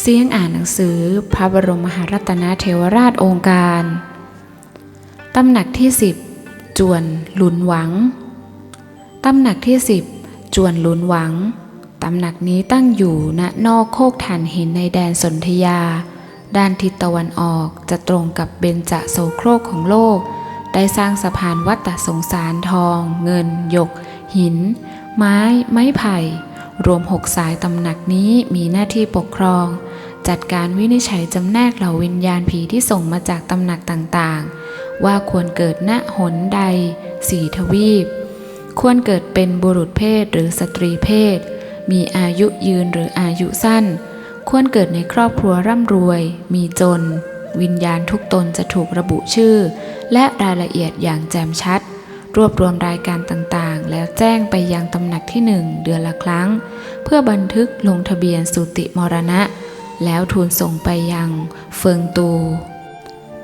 เสียงอ่านหนังสือ พระบรมมหารัตนเทวราชองค์การ ตำหนักที่ 10 จวนหลุนหวัง ตำหนักที่ 10 จวนหลุนหวัง ตำหนักนี้ตั้งอยู่ณนอกโคกฐานหินในแดนสนธยา ด้านทิศตะวันออกจะตรงกับเบญจโสโครกของโลก ได้สร้างสะพานวัดตะสงสารทอง เงิน หยก หิน ไม้ ไม้ไผ่รวมหกสายตำหนักนี้มีหน้าที่ปกครอง จัดการวินิจฉัยจำแนกเหล่าวิญญาณผีที่ส่งมาจากตำหนักต่างๆ ว่าควรเกิดณหนใดสี่ทวีป ควรเกิดเป็นบุรุษเพศหรือสตรีเพศ มีอายุยืนหรืออายุสั้น ควรเกิดในครอบครัวร่ำรวย มีจน วิญญาณทุกตนจะถูกระบุชื่อ และรายละเอียดอย่างแจ่มชัด รวบรวมรายการต่างๆ แล้วแจ้งไปยังตำหนักที่หนึ่งเดือนละครั้ง เพื่อบันทึกลงทะเบียนสุติมรณะ แล้วทูลส่งไปยังเฟิงตู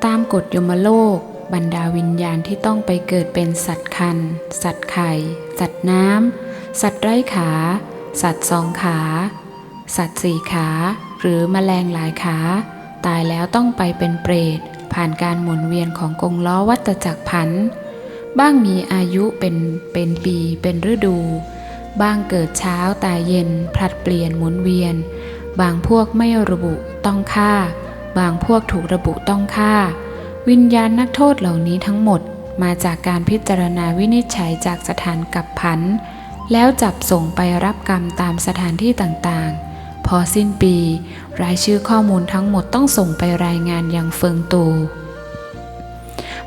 ตามกฎยมโลก บรรดาวิญญาณที่ต้องไปเกิดเป็นสัตว์คัน สัตว์ไข่ สัตว์น้ำ สัตว์ไร้ขา สัตว์สองขา สัตว์สี่ขา หรือแมลงหลายขา ตายแล้วต้องไปเป็นเปรต ผ่านการหมุนเวียนของกงล้อวัฏจักรพัน บ้างมีอายุเป็นเป็นปีเป็นฤดู บ้างเกิดเช้าตายเย็นผลัดเปลี่ยนหมุนเวียน บางพวกไม่ระบุต้องฆ่า บางพวกถูกระบุต้องฆ่า วิญญาณนักโทษเหล่านี้ทั้งหมดมาจากการพิจารณาวินิจฉัยจากสถานกับพันแล้วจับส่งไปรับกรรมตามสถานที่ต่างๆ พอสิ้นปี รายชื่อข้อมูลทั้งหมดต้องส่งไปรายงานยังเฟิงตู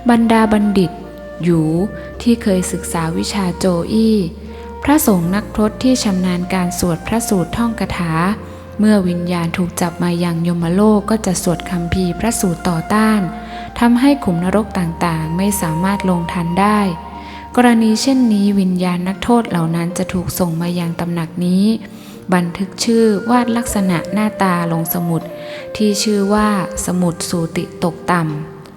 บรรดาบัณฑิต หยูที่เคยศึกษาวิชาโจอี้ พระสงฆ์นักพรตที่ชำนาญการสวดพระสูตรท่องคาถา เมื่อวิญญาณถูกจับมายังยมโลกก็จะสวดคำพีพระสูตรต่อต้านทำให้ขุมนรกต่างๆ ไม่สามารถลงทันได้ กรณีเช่นนี้วิญญาณนักโทษเหล่านั้นจะถูกส่งมายังตำหนักนี้ บันทึกชื่อวาดลักษณะหน้าตาลงสมุด ที่ชื่อว่าสมุดสูติตกต่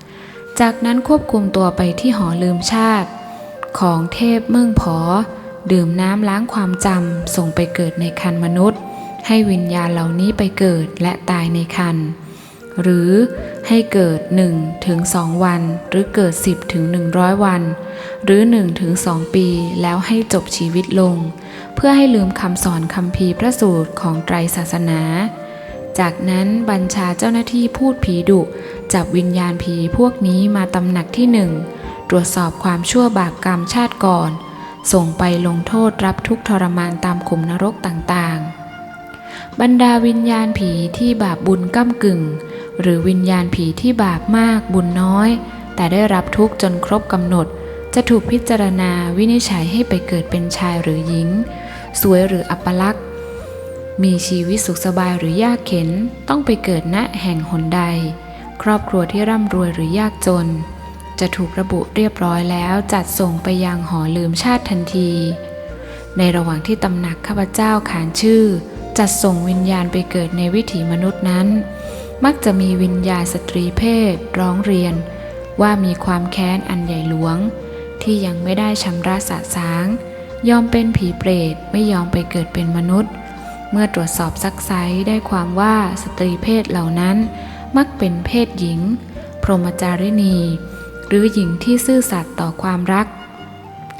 ำ จากนั้นควบคุมตัวไปที่หอลืมชาติ ของเทพเมืองผอ ดื่มน้ำล้างความจำส่งไปเกิดในคันมนุษย์ ให้วิญญาณเหล่านี้ไปเกิดและตายในคันหรือให้เกิด1ถึง2วัน หรือเกิด 10ถึง100 วัน หรือ1ถึง2ปีแล้วให้จบชีวิตลง เพื่อให้ลืมคำสอนคำพีพระสูตรของไตรศาสนา จากนั้นบัญชาเจ้าหน้าที่พูดผีดุจับวิญญาณผีพวกนี้มาตำหนักที่หนึ่งตรวจสอบความชั่วบาปกรรมชาติก่อน ส่งไปลงโทษรับทุกทรมานตามขุมนรกต่างๆ บรรดาวิญญาณผีที่บาปบุญก้ากึ่ง หรือวิญญาณผีที่บาปมากบุญน้อย แต่ได้รับทุกข์จนครบกำหนด จะถูกพิจารณาวินิจฉัยให้ไปเกิดเป็นชายหรือหญิง สวยหรืออัปลักษณ์ มีชีวิตสุขสบายหรือยากเข็นต้องไปเกิดณแห่งหนใด ครอบครัวที่ร่ำรวยหรือยากจน จะถูกระบุเรียบร้อยแล้วจัดส่งไปยังหอลืมชาติทันที ในระหว่างที่ตำหนักข้าพเจ้าขานชื่อ จัดส่งวิญญาณไปเกิดในวิถีมนุษย์นั้น มักจะมีวิญญาณสตรีเพศร้องเรียน ว่ามีความแค้นอันใหญ่หลวง ที่ยังไม่ได้ชำระสะสาง ยอมเป็นผีเปรตไม่ยอมไปเกิดเป็นมนุษย์ เมื่อตรวจสอบซักไซได้ความว่าสตรีเพศเหล่านั้น มักเป็นเพศหญิง พรหมจารินี หรือหญิงที่ซื่อสัตย์ต่อความรัก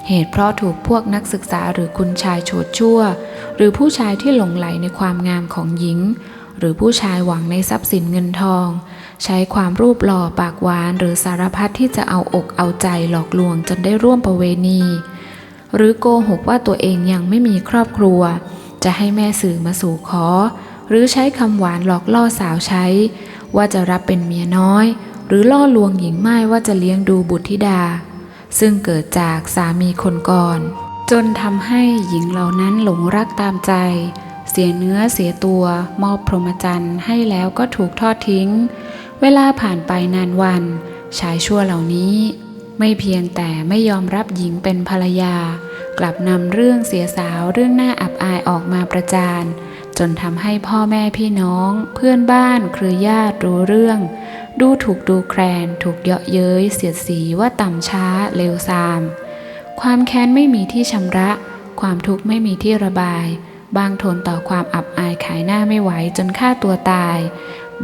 เหตุเพราะถูกพวกนักศึกษาหรือคุณชายโฉดชั่ว หรือผู้ชายที่หลงไหลในความงามของหญิง หรือผู้ชายหวังในทรัพย์สินเงินทอง ใช้ความรูปหล่อปากหวานหรือสารพัดที่จะเอาอกเอาใจหลอกลวงจนได้ร่วมประเวณี หรือโกหกว่าตัวเองยังไม่มีครอบครัว จะให้แม่สื่อมาสู่ขอ หรือใช้คำหวานหลอกล่อสาวใช้ ว่าจะรับเป็นเมียน้อย หรือล่อลวงหญิงไม้ว่าจะเลี้ยงดูบุตรธิดา ซึ่งเกิดจากสามีคนก่อน จนทำให้หญิงเหล่านั้นหลงรักตามใจ เสียเนื้อเสียตัว มอบพรหมจรรย์ให้แล้วก็ถูกทอดทิ้ง เวลาผ่านไปนานวัน ชายชั่วเหล่านี้ ไม่เพียงแต่ไม่ยอมรับหญิงเป็นภรรยา กลับนำเรื่องเสียสาวเรื่องหน่าอับอายออกมาประจาน จนทำให้พ่อแม่พี่น้อง เพื่อนบ้านเครือญาติรู้เรื่อง ดูถูกดูแคลนถูกเยาะเย้ยเสียดสีว่าต่ำช้าเลวทราม ความแค้นไม่มีที่ชำระ ความทุกข์ไม่มีที่ระบาย บางทนต่อความอับอายขายหน้าไม่ไหวจนฆ่าตัวตาย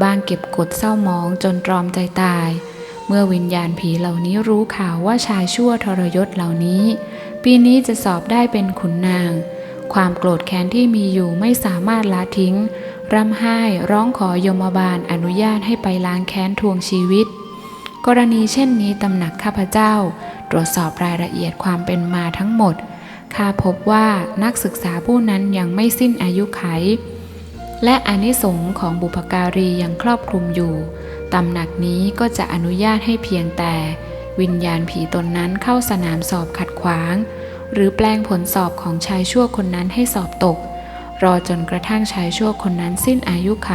บางเก็บกดเศร้าหมองจนตรอมใจตาย เมื่อวิญญาณผีเหล่านี้รู้ข่าวว่าชายชั่วทรยศเหล่านี้ ปีนี้จะสอบได้เป็นขุนนาง ความโกรธแค้นที่มีอยู่ไม่สามารถละทิ้ง ร่ำไห้ร้องขอยมบาลอนุญาตให้ไปล้างแค้นทวงชีวิต กรณีเช่นนี้ตำหนักข้าพเจ้า ตรวจสอบรายละเอียดความเป็นมาทั้งหมดข้าพบว่านักศึกษาผู้นั้นยังไม่สิ้นอายุไข และอนิสงส์ของบุพการียังครอบคลุมอยู่ ตำหนักนี้ก็จะอนุญาตให้เพียงแต่ วิญญาณผีตนนั้นเข้าสนามสอบขัดขวาง หรือแปลงผลสอบของชายชั่วคนนั้นให้สอบตก รอจนกระทั่งชายชั่วคนนั้นสิ้นอายุไข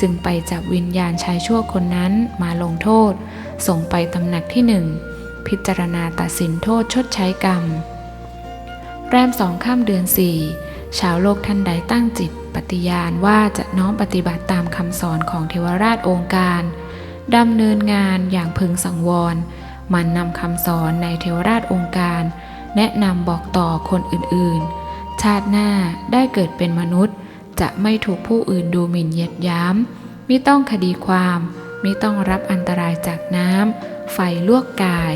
จึงไปจับวิญญาณชายชั่วคนนั้นมาลงโทษ ส่งไปตำหนักที่หนึ่งพิจารณาตัดสินโทษชดใช้กรรม แรมสองข้ามเดือนสี่ชาวโลกท่านใดตั้งจิตปฏิญาณว่าจะน้อมปฏิบัติตามคำสอนของเทวราชองค์การดำเนินงานอย่างพึงสังวร มันนำคำสอนในเทวราชองค์การ แนะนำบอกต่อคนอื่นๆ ชาติหน้าได้เกิดเป็นมนุษย์ จะไม่ถูกผู้อื่นดูหมิ่นเหยียดย้ำไม่ต้องคดีความ ไม่ต้องรับอันตรายจากน้ำ ไฟลวกกาย